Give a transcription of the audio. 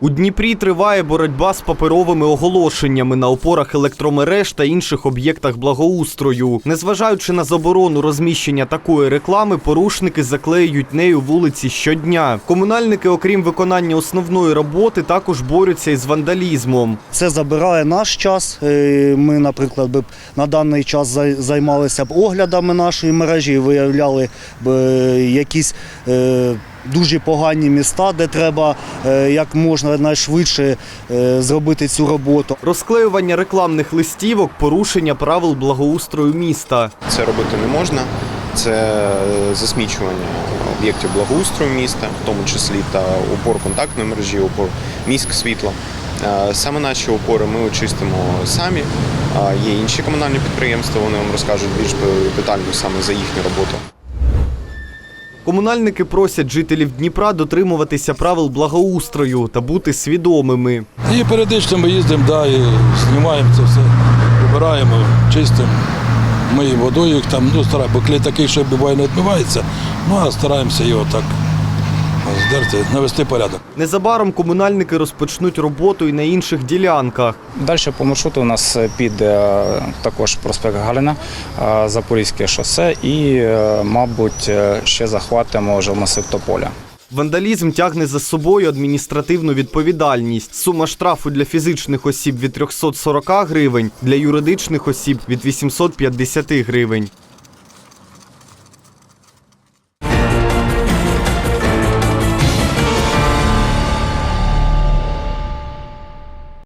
У Дніпрі триває боротьба з паперовими оголошеннями на опорах електромереж та інших об'єктах благоустрою. Незважаючи на заборону розміщення такої реклами, порушники заклеюють нею вулиці щодня. Комунальники, окрім виконання основної роботи, також борються із вандалізмом. Це забирає наш час. Е, Ми, наприклад, на даний час займалися б оглядами нашої мережі, і виявляли б е, якісь е, дуже погані міста, де треба е, як можна найшвидше е, зробити цю роботу. Розклеювання рекламних листівок, порушення правил благоустрою міста. Це робити не можна. Це е, засмічування об'єктів благоустрою міста, в тому числі та опор контактної мережі, опор міськ світла. Саме наші опори ми очистимо самі. А Є інші комунальні підприємства, вони вам розкажуть більш детально саме за їхню роботу. Комунальники просять жителів Дніпра дотримуватися правил благоустрою та бути свідомими. І періодично ми їздимо, да, і знімаємо це все, вибираємо, чистимо. Ми водою їх там, ну, стараємо, бо клей такий, що буває не відмивається, ну а стараємося його так здерти, навести порядок. Незабаром комунальники розпочнуть роботу і на інших ділянках. Далі по маршруту у нас піде також проспект Галіна, е, Запорізьке шосе і, е, мабуть, е, ще захватимо вже масив Тополя. Вандалізм тягне за собою адміністративну відповідальність. Сума штрафу для фізичних осіб від 340 гривень, для юридичних осіб від 850 гривень.